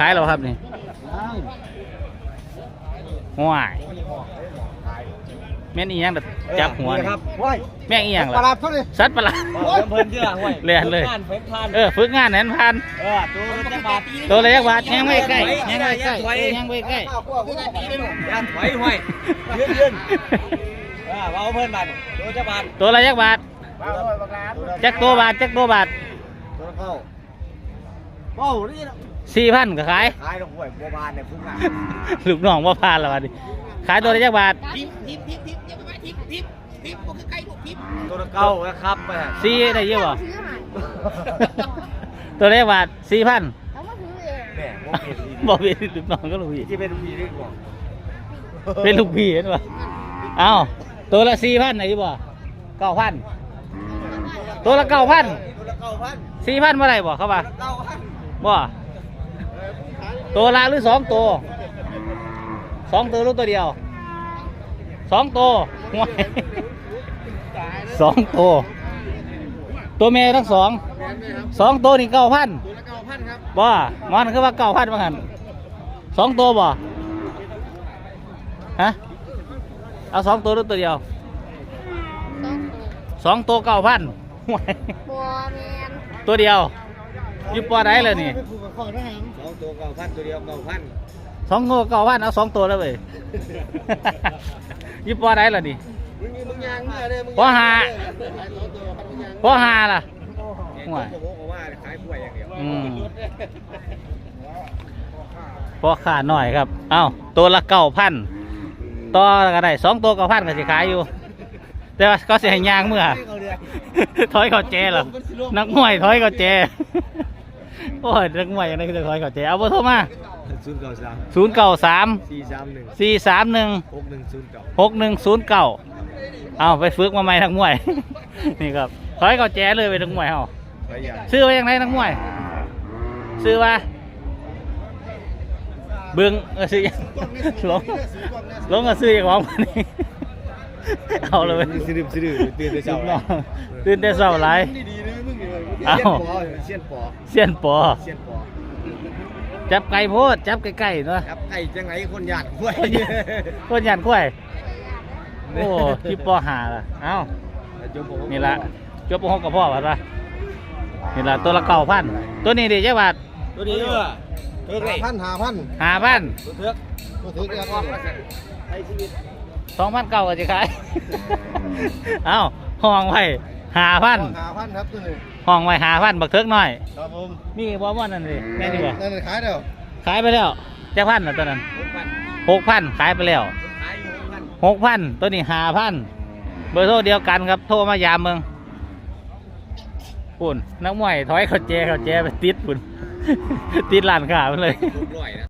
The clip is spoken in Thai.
ขายแล้วครับนี่ห่วยแม่นอีหยังแบบจับหัวนี่ครับว้ายแม่งอีหยังปลาล่ะเท่านี้สัตว์ประหลาดเพิ่นเชื่อห้วยเรียนเลยงานเพิ่นทานเออฝึกงานแหนพัน เออตัวรถจักรบาทตัวละยักบาทยังไม่ใกล้ยังไม่ใกล้ถอยยังไม่ใกล้ย่านถอยห้วยยืนยืนเออว่าเอาเพิ่นบาทตัวจักรบาทตัวละยักบาทจักตัวบาทจักตัวบาทตัวเข้าว้าวนี่นะ สี่พันก็ขาย ขายดอกห้วยบัวบานเนี่ยพุ่งอะลูกน้องว่าพานแล้ววันนี้ขายตัวละยักบาททิปทิปทิปทิปอย่าไปไว้ทิปทิปทิปบ่คือใกล้ลูกทิปตัวเก่านะครับไปฮะสี่ได้เยอะบ่ตัวละยักบาทสี่พันแหม่บ่เป็นดีบอกเป็นลูกน้องก็ลูกพี่ที่เป็นดีดีกว่าเป็นลูกพี่เห็นป่ะเอ้าตัวละสี่พันไหนบ่เก้าพันตัวละเก้าพันตัวละเก้าพันสี่พันเมื่อไหร่บ่เข้ามาเก้าพันบ่ ตัวละหรือสองตัวสองตัวหรือตัวเดียวสองตัวห่วยสองตัวตัวเมย์ทั้งสองสองตัวนี่เก้าพันตัวละเก้าพันครับบ่มันคือว่าเก้าพันว่างั้นสองตัวบ่ฮะเอาสองตัวหรือตัวเดียวสองตัวเก้าพันห่วยบัวแมนตัวเดียว อยิบปอได้เลยนี่สองตัวเก้าพันตัวเดียวเก้าพันสองตัวเก้าพันเอาสองตัวแล้วเว้ย อยิบปอได้เลยนี่ มึงมึงยางมาเด้มึงพอหาพอหาล่ะห่วยจะบอกว่าขายกล้วยอย่างเดียวอืม พอขาดหน่อยครับ เอ้าตัวละเก้าพันต่อก็ได้สองตัวเก้าพันก็สิขายอยู่ แต่ว่าก็เสียยางเมื่อ ถอยเขาแจเหรอนักมวยถอยเขาแจ โอ้ยนักมวยยังไงก็จะถอยเขาแจเอาเบอร์โทรมาศูนย์เก้าสามศูนย์เก้าสามสี่สามหนึ่งสี่สามหนึ่งหกหนึ่งศูนย์เก้าหกหนึ่งศูนย์เก้าเอาไปฝึกมาใหม่นักมวย นี่ครับถอยเขาแจเลยไปนักมวยเฮาไปอย่างซื้อไว้ยังไงนักมวย ซื้อว่าเบิ้งเออซื้อยังหลงหลงก็ซื้ออย่างของมันนี่เอาเลยสิริสิริตื่นแต่ลูเช้ากน้องตื่นแต่เช้า หลายดีๆนะมึงเเอ้าเสี้ยนปอเสี้ยนปอเสี้ยนปอจับไก่โพดจับใกล้ๆเนาะครับไอ้จังไหนคนหยาดกล้วยคนยันกล้วยโอ้ที่ปอหาล่ะเอ้านี่ละจบปหกกับพ่อป่ะนี่ละตัวละเก้าพันตัวนี้ดีเจ้าบาทตัวนี้เออเทือกพันหาพันหาพันตัวเทือกตัวเทือกเนี่ยไอ้ชีวิตสองพันเก้าก็จะขาย เอ้าห้องไว้หาพันหาพันครับตัวนี้ ห้องไว้หาพันบักเทิกหน่อย ครับผมมีบอมอนนั่นเลยแม่นี่บ่นั่นขายเดียวขายไปแล้วเจ้าพันน่ะตัวนั้นหกพันขายไปแล้วขายหกพันหกพันตัวนี้หาพันเบอร์โทรเดียวกันครับโทรมายามเมืองปุ่นนักมวยถอยเขาแจเขาแจไปติดปุ่นติดร้านค้าไปเลยลูกร้อยนะ